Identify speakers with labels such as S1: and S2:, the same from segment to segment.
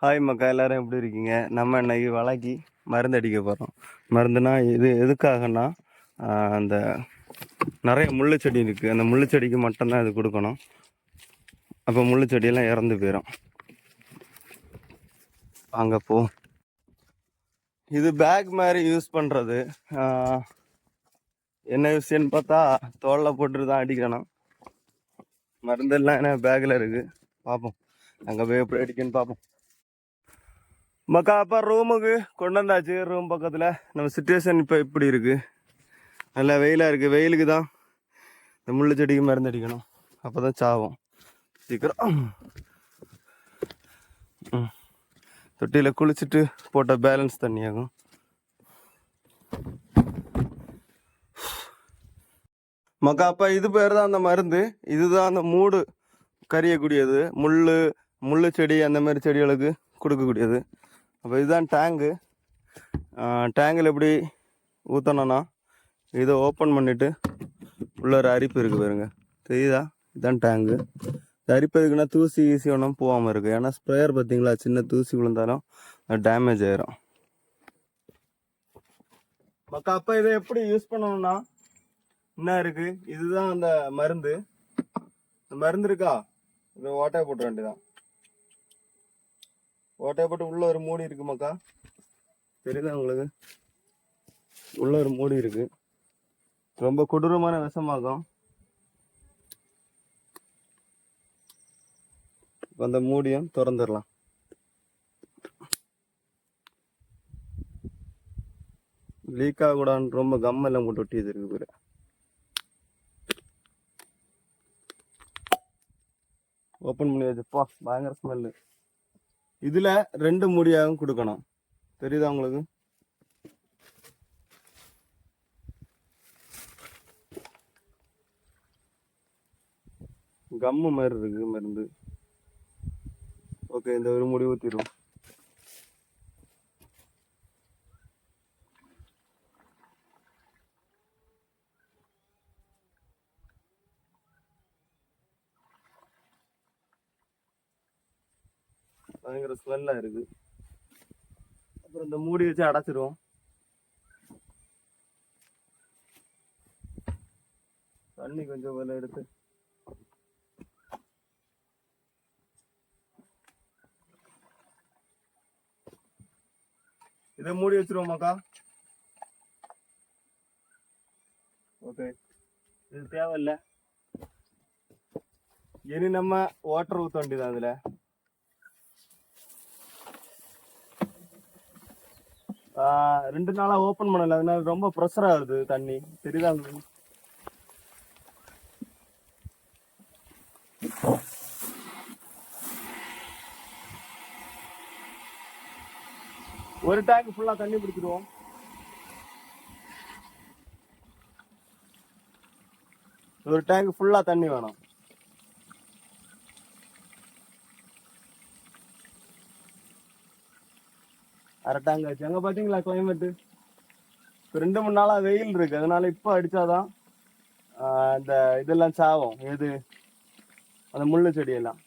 S1: Hi மக்கா எல்லோரும் எப்படி இருக்கீங்க? நம்ம இன்றைக்கி வலைக்கு மருந்து அடிக்க போகிறோம் மருந்துனா இது எதுக்காகனா அந்த நிறைய முள்ளு செடி இருக்குது அந்த முள்ளு செடிக்கு மட்டும்தான் இது கொடுக்கணும். அப்போ முள்ளு செடியெல்லாம் இறந்து போயிடும் அங்கே போ. இது பேக் மாதிரி யூஸ் பண்ணுறது என்ன விஷயம்னு பார்த்தா தோலில் போட்டு தான் அடிக்கணும். மருந்தெல்லாம் என்ன பேக்கில் இருக்குது பார்ப்போம் அங்கே போய் எப்படி அடிக்குன்னு பார்ப்போம் மக்கா அப்பா ரூமுக்கு கொண்டு வந்தாச்சு. ரூம் பக்கத்தில். நம்ம சுச்சுவேஷன் இப்போ இப்படி இருக்குது நல்லா வெயிலாக இருக்குது வெயிலுக்கு தான் இந்த முள்ளு செடிக்கு மருந்து அடிக்கணும். அப்போ தான் சாவும். சீக்கிரம். தொட்டியில் குளிச்சுட்டு போட்ட பேலன்ஸ் தண்ணியாகும் மக்கா அப்பா இது பேர் தான் அந்த மருந்து. இதுதான் அந்த மூடு கரியக்கூடியது. முள் முள்ளு செடி அந்த மாதிரி செடிகளுக்கு கொடுக்கக்கூடியது. அப்போ இதுதான் டேங்கு டேங்கில் எப்படி ஊற்றணும்னா இதை ஓப்பன் பண்ணிவிட்டு உள்ள ஒரு அரிப்பு இருக்குது பாருங்க. தெரியுதா? இதுதான் டேங்கு இந்த அரிப்பு எதுக்குன்னா தூசி ஈஸி ஒன்றும் போகாமல் இருக்குது ஏன்னா ஸ்ப்ரேயர் பார்த்தீங்களா? சின்ன தூசி விழுந்தாலும் அது டேமேஜ் ஆயிரும். மக்கா அப்போ இதை எப்படி யூஸ் பண்ணணும்னா என்ன இருக்குது இதுதான் அந்த மருந்து. இந்த மருந்து இருக்கா? இதை ஓட்டையை போட்டு வேண்டியதான் ஓட்டையப்பட்டு போட்டு உள்ள ஒரு மூடி இருக்குமாக்கா தெரியுதா உங்களுக்கு? உள்ள ஒரு மூடி இருக்கு. ரொம்ப கொடூரமான விஷமாகும். அந்த மூடியும் திறந்துடலாம். லீக் ஆகக்கூடாதுன்னு ரொம்ப கம் எல்லாம் போட்டு ஒட்டி இருக்கு பேர். ஓப்பன் பண்ணி வச்சுப்பா. பயங்கர ஸ்மெல்லு இதுல ரெண்டு முடியாகவும் கொடுக்கணும். தெரியுதா உங்களுக்கு? கம்மு மாதிரி இருக்கு மருந்து. ஓகே இந்த ஒரு முடி ஊத்திடுவோம். பயங்கர ஸ்மெல்லாக இருக்கு. அப்புறம் இந்த மூடி வச்சு அடைச்சிருவோம். தண்ணி கொஞ்சம் வெள்ள எடுத்து. இதை மூடி வச்சிருவோமாக்கா ஓகே இது தேவையில்ல. இனி நம்ம வாட்டர் ஊற்ற வேண்டியதான் அதுல. ரெண்டு நாளா ஓபன் பண்ணல. அதனால ரொம்ப ப்ரெஷர் ஆகுது தண்ணி. தெரியுதா ஒரு டேங்க் ஃபுல்லா தண்ணி பிடிச்சிருவோம். ஒரு டேங்க் ஃபுல்லா தண்ணி வேணும். அரட்டாங்க ஆச்சு அங்க பாத்தீங்களா கோயம்பேட்டு இப்போ ரெண்டு மூணு நாளா வெயில் இருக்கு. அதனால இப்போ அடிச்சாதான் இந்த இதெல்லாம் சாவும். எது? அந்த முள்ளு செடியெல்லாம்.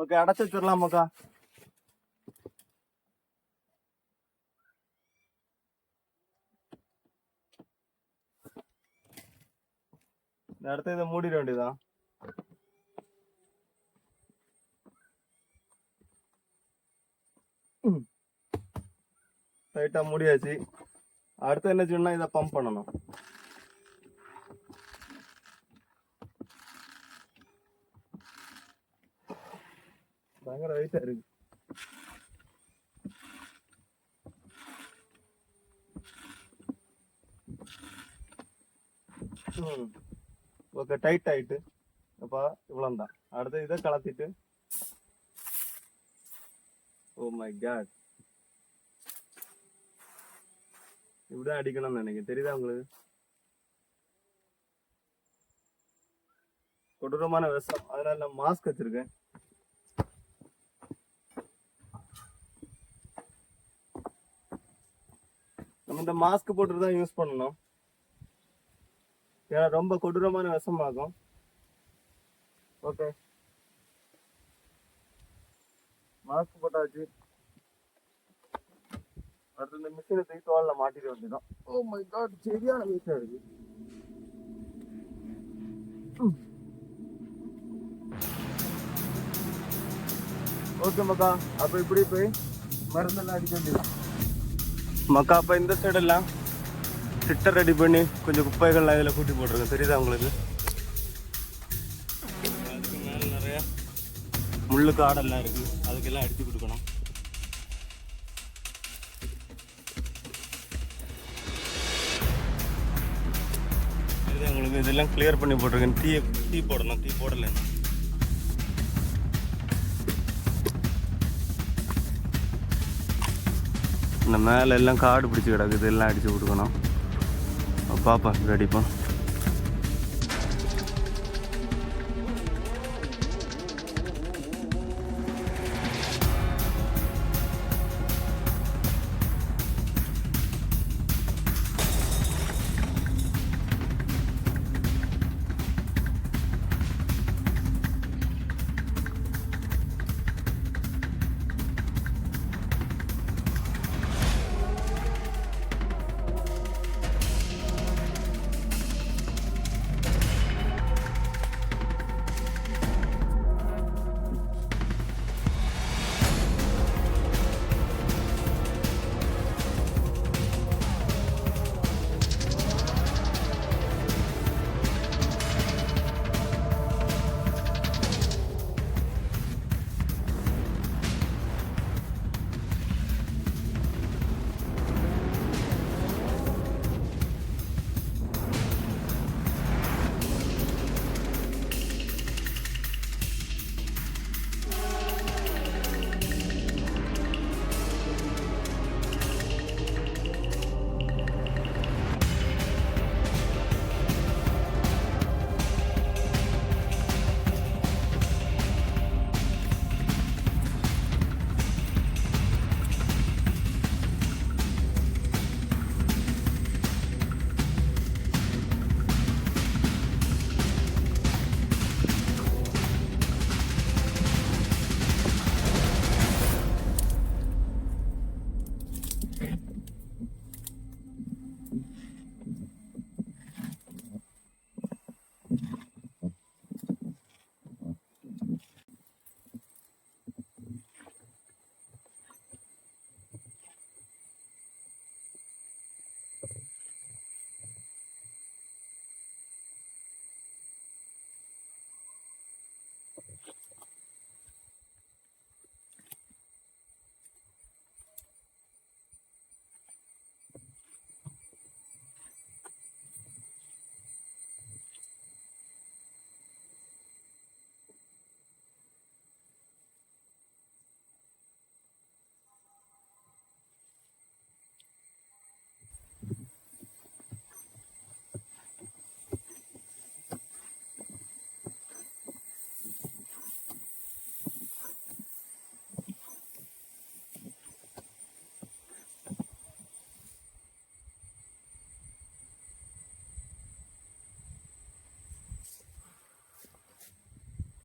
S1: ஓகே அடைச்சி வச்சிடலாமாக்கா இடத்த இதை மூடிட வேண்டியதான் டைட்டா மூடியாச்சு. அடுத்து என்ன செய்யணும்னா இதை பம்ப் பண்ணணும். பயங்கர வெயிட்டா இருக்கு. ஓகே டைட் ஆயிட்டு. அப்போ இவ்வளோதான் அடுத்து இதை கலத்திட்டு. ஓ மை காட் இப்படிதான் அடிக்கணும்னு நினைக்கிறேன். தெரியுதா உங்களுக்கு? கொடூரமான விஷம். அதனால நான் மாஸ்க் வச்சிருக்கேன். நம்ம இந்த மாஸ்க் போட்டு தான் யூஸ் பண்ணணும். ஏன்னா ரொம்ப கொடூரமான விஷமாகும். ஓகே மாஸ்க் போட்டாச்சு. அடுத்து இந்த மிஷினை தூக்கி தோல்ல மாட்டிட வேண்டியதான் ஓ oh மை காட் சரியான மிஷின் இருக்கு ஓகே மக்கா. அப்ப இப்படி போய் மருந்தெல்லாம் அடிக்க வேண்டியதான் மக்கா அப்ப இந்த சைடெல்லாம் திட்டம் ரெடி பண்ணி கொஞ்சம் குப்பைகள்லாம் இதில் கூட்டி போட்டிருக்கேன். தெரியுதா உங்களுக்கு? அதுக்கு மேலே நிறையா முள்ளு காடெல்லாம் இருக்கு. அதுக்கெல்லாம் அடித்து கொடுக்கணும். உங்களுக்கு? இதெல்லாம் கிளியர் பண்ணி போட்டிருக்கேன். டீ டீ போடணும். டீ போடலை. இந்த மேலே எல்லாம் காடு பிடிச்சி கிடக்குது எல்லாம் அடித்து கொடுக்கணும். பார்ப்பேன் ரெடிப்போம்